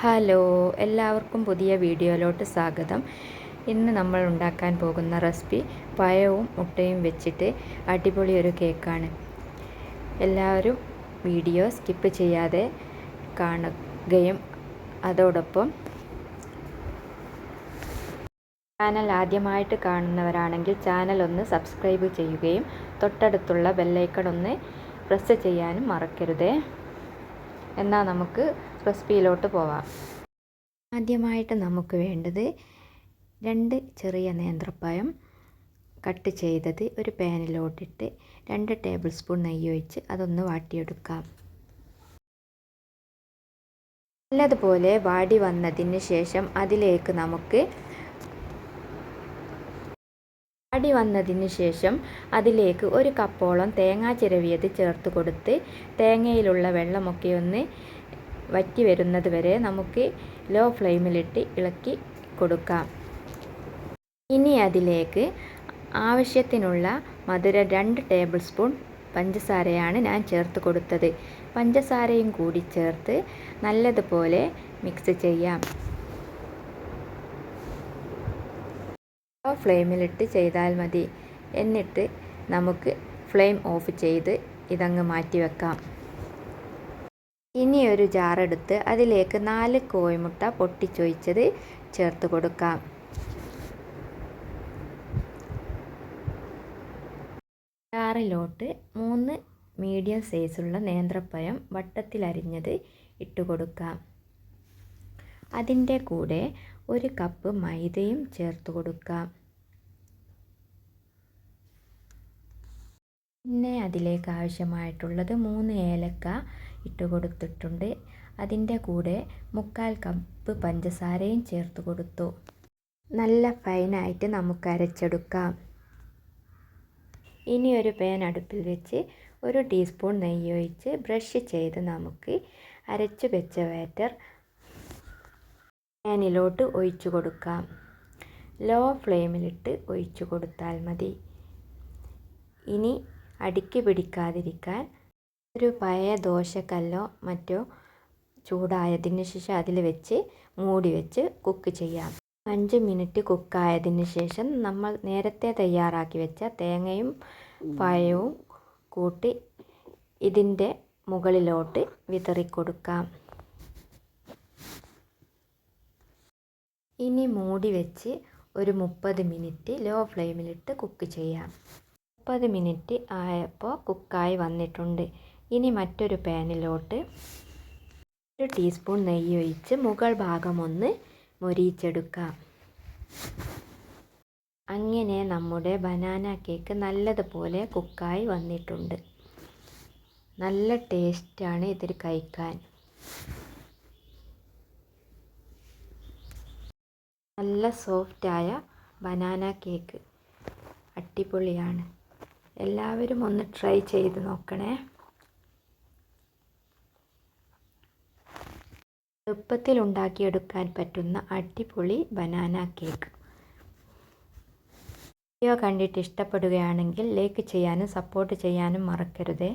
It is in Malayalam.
ഹലോ എല്ലാവർക്കും പുതിയ വീഡിയോയിലോട്ട് സ്വാഗതം. ഇന്ന് നമ്മൾ ഉണ്ടാക്കാൻ പോകുന്ന റെസിപ്പി പഴവും മുട്ടയും വെച്ചിട്ട് അടിപൊളി ഒരു കേക്കാണ്. എല്ലാവരും വീഡിയോ സ്കിപ്പ് ചെയ്യാതെ കാണുകയും അതോടൊപ്പം ചാനൽ ആദ്യമായിട്ട് കാണുന്നവരാണെങ്കിൽ ചാനൽ ഒന്ന് സബ്സ്ക്രൈബ് ചെയ്യുകയും തൊട്ടടുത്തുള്ള ബെല്ലൈക്കൺ ഒന്ന് പ്രസ് ചെയ്യാനും മറക്കരുതേ. എന്നാൽ നമുക്ക് റെസിപ്പിയിലോട്ട് പോവാം. ആദ്യമായിട്ട് നമുക്ക് വേണ്ടത് രണ്ട് ചെറിയ നേന്ത്രപ്പഴം കട്ട് ചെയ്തത് ഒരു പാനിലോട്ടിട്ട് രണ്ട് ടേബിൾ സ്പൂൺ നെയ്യ് ഒഴിച്ച് അതൊന്ന് വാട്ടിയെടുക്കാം. നല്ലതുപോലെ വാടി വന്നതിന് ശേഷം അതിലേക്ക് നമുക്ക് വാടി വന്നതിന് ശേഷം അതിലേക്ക് ഒരു കപ്പോളം തേങ്ങ ചിരവിയത് ചേർത്ത് കൊടുത്ത് തേങ്ങയിലുള്ള വെള്ളമൊക്കെ ഒന്ന് വറ്റി വരുന്നത് വരെ നമുക്ക് ലോ ഫ്ലെയിമിലിട്ട് ഇളക്കി കൊടുക്കാം. ഇനി അതിലേക്ക് ആവശ്യത്തിനുള്ള മധുരം രണ്ട് ടേബിൾ സ്പൂൺ പഞ്ചസാരയാണ് ഞാൻ ചേർത്ത് കൊടുത്തത്. പഞ്ചസാരയും കൂടി ചേർത്ത് നല്ലതുപോലെ മിക്സ് ചെയ്യാം. ലോ ഫ്ലെയിമിലിട്ട് ചെയ്താൽ മതി. എന്നിട്ട് നമുക്ക് ഫ്ലെയിം ഓഫ് ചെയ്ത് ഇതങ്ങ് മാറ്റി വെക്കാം ഇനി ഒരു ജാറെടുത്ത് അതിലേക്ക് നാല് കോഴിമുട്ട പൊട്ടിച്ചൊഴിച്ചത് ചേർത്ത് കൊടുക്കാം. ജാറിലോട്ട് മൂന്ന് മീഡിയം സൈസുള്ള നേന്ത്രപ്പഴം വട്ടത്തിലരിഞ്ഞത് ഇട്ട് കൊടുക്കാം. അതിന്റെ കൂടെ ഒരു കപ്പ് മൈദയും ചേർത്ത് കൊടുക്കാം. പിന്നെ അതിലേക്ക് ആവശ്യമായിട്ടുള്ളത് മൂന്ന് ഏലക്ക ഇട്ട് കൊടുത്തിട്ടുണ്ട് അതിന്റെ കൂടെ മുക്കാൽ കപ്പ് പഞ്ചസാരയും ചേർത്ത് കൊടുത്തു. നല്ല ഫൈനായിട്ട് നമുക്ക് അരച്ചെടുക്കാം. ഇനി ഒരു പാൻ അടുപ്പിൽ വെച്ച് ഒരു ടീസ്പൂൺ നെയ്യ് ഒഴിച്ച് ബ്രഷ് ചെയ്ത് നമുക്ക് അരച്ച് വെച്ച ബാറ്റർ പാനിലോട്ട് ഒഴിച്ചു കൊടുക്കാം. ലോ ഫ്ലെയിമിലിട്ട് ഒഴിച്ചു കൊടുത്താൽ മതി. ഇനി അടുക്കി പിടിക്കാതിരിക്കാൻ ഒരു പഴയ ദോശക്കല്ലോ മറ്റോ ചൂടായതിന് ശേഷം അതിൽ വെച്ച് മൂടി വെച്ച് കുക്ക് ചെയ്യാം. അഞ്ച് മിനിറ്റ് കുക്കായതിന് ശേഷം നമ്മൾ നേരത്തെ തയ്യാറാക്കി വെച്ച തേങ്ങയും പഴവും കൂട്ടി ഇതിന്റെ മുകളിലോട്ട് വിതറിക്കൊടുക്കാം ഇനി മൂടി വെച്ച് ഒരു മുപ്പത് മിനിറ്റ് ലോ ഫ്ലെയിമിലിട്ട് കുക്ക് ചെയ്യാം. മുപ്പത് മിനിറ്റ് ആയപ്പോൾ കുക്കായി വന്നിട്ടുണ്ട്. ഇനി മറ്റൊരു പാനിലോട്ട് ഒരു ടീസ്പൂൺ നെയ്യ് ഒഴിച്ച് മുകൾ ഭാഗം ഒന്ന് മൊരിയിച്ചെടുക്കാം. അങ്ങനെ നമ്മുടെ ബനാന കേക്ക് നല്ലതുപോലെ കുക്കായി വന്നിട്ടുണ്ട്. നല്ല ടേസ്റ്റാണ് ഇതിൽ കഴിക്കാൻ. നല്ല സോഫ്റ്റായ ബനാന കേക്ക്. അടിപൊളിയാണ്. എല്ലാവരും ഒന്ന് ട്രൈ ചെയ്ത് നോക്കണേ. എളുപ്പത്തിൽ ഉണ്ടാക്കിയെടുക്കാൻ പറ്റുന്ന അടിപൊളി ബനാന കേക്ക്. വീഡിയോ കണ്ടിട്ട് ഇഷ്ടപ്പെടുകയാണെങ്കിൽ ലൈക്ക് ചെയ്യാനും സപ്പോർട്ട് ചെയ്യാനും മറക്കരുതേ.